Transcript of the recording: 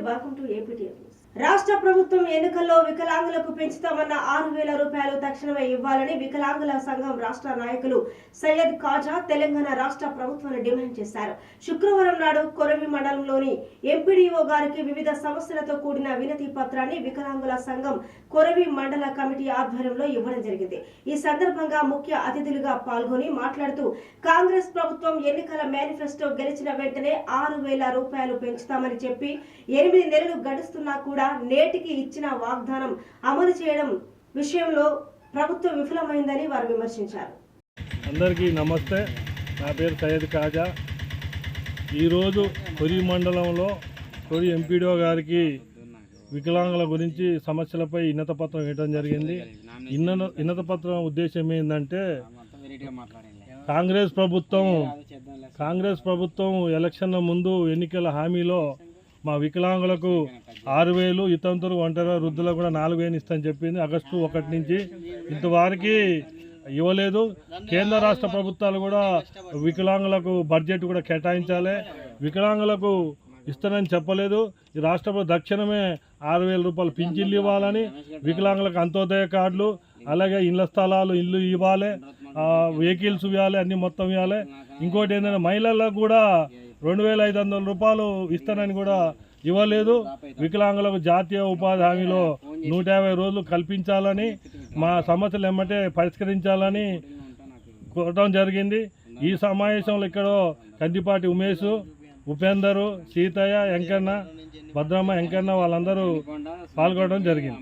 levar contra o erro. రాష్ట్ర ప్రభుత్వం ఎన్నికల్లో వికలాంగులకు పెంచుతామన్న ఆరు వేల రూపాయలు తక్షణమే ఇవ్వాలని వికలాంగుల సంఘం రాష్ట్ర నాయకులు సయ్యద్ ఖాజా తెలంగాణ రాష్ట్ర ప్రభుత్వాన్ని డిమాండ్ చేశారు. శుక్రవారం నాడు కొరవి మండలంలోని ఎంపీడీఓ గారికి వివిధ సమస్యలతో కూడిన వినతి పత్రాన్ని వికలాంగుల సంఘం కొరవి మండల కమిటీ ఆధ్వర్యంలో ఇవ్వడం జరిగింది. ఈ సందర్భంగా ముఖ్య అతిథులుగా పాల్గొని మాట్లాడుతూ కాంగ్రెస్ ప్రభుత్వం ఎన్నికల మేనిఫెస్టో గెలిచిన వెంటనే ఆరు వేల రూపాయలు పెంచుతామని చెప్పి ఎనిమిది నెలలు గడుస్తున్నా కూడా నేటికి ఇచ్చిన వాగ్దానం అమలు చేయడం విషయంలో ప్రభుత్వం విఫలమైందని వారు విమర్శించారు. అందరికీ నమస్తే. నా పేరు సయ్యద్ కాజా ఈరోజు కొరి మండలంలో కొరి ఎంపీడీఓ గారికి వికలాంగుల గురించి సమస్యలపై ఇన్నత పత్రం ఇవ్వడం జరిగింది. ఇన్న ఇన్నత పత్రం ఉద్దేశం ఏంటంటే కాంగ్రెస్ ప్రభుత్వం కాంగ్రెస్ ప్రభుత్వం ఎలక్షన్ల ముందు ఎన్నికల హామీలో మా వికలాంగులకు ఆరు వేలు ఇతంతులు ఒంటరి వృద్ధులకు కూడా నాలుగు వేలు ఇస్తామని చెప్పింది. ఆగస్టు ఒకటి నుంచి ఇంతవరకు ఇవ్వలేదు. కేంద్ర రాష్ట్ర ప్రభుత్వాలు కూడా వికలాంగులకు బడ్జెట్ కూడా కేటాయించాలి. వికలాంగులకు ఇస్తానని చెప్పలేదు. ఈ రాష్ట్రంలో దక్షిణమే ఆరు వేల రూపాయలు పింఛన్లు ఇవ్వాలని వికలాంగులకు అంత్యోదయ కార్డులు అలాగే ఇళ్ళ స్థలాలు ఇల్లు ఇవ్వాలి. వెహికల్స్ ఇవ్వాలి అన్ని మొత్తం ఇవ్వాలి. ఇంకోటి ఏంటంటే మహిళలకు కూడా రెండు వేల ఐదు వందల రూపాయలు ఇస్తానని కూడా ఇవ్వలేదు. వికలాంగులకు జాతీయ ఉపాధి హామీలో నూట యాభై రోజులు కల్పించాలని మా సమస్యలు ఎమ్మటే పరిష్కరించాలని కోరటం జరిగింది. ఈ సమావేశంలో ఇక్కడ కందిపాటి ఉమేష్ ఉపేందరు సీతయ్య వెంకన్న భద్రమ్మ వెంకన్న వాళ్ళందరూ పాల్గొనడం జరిగింది.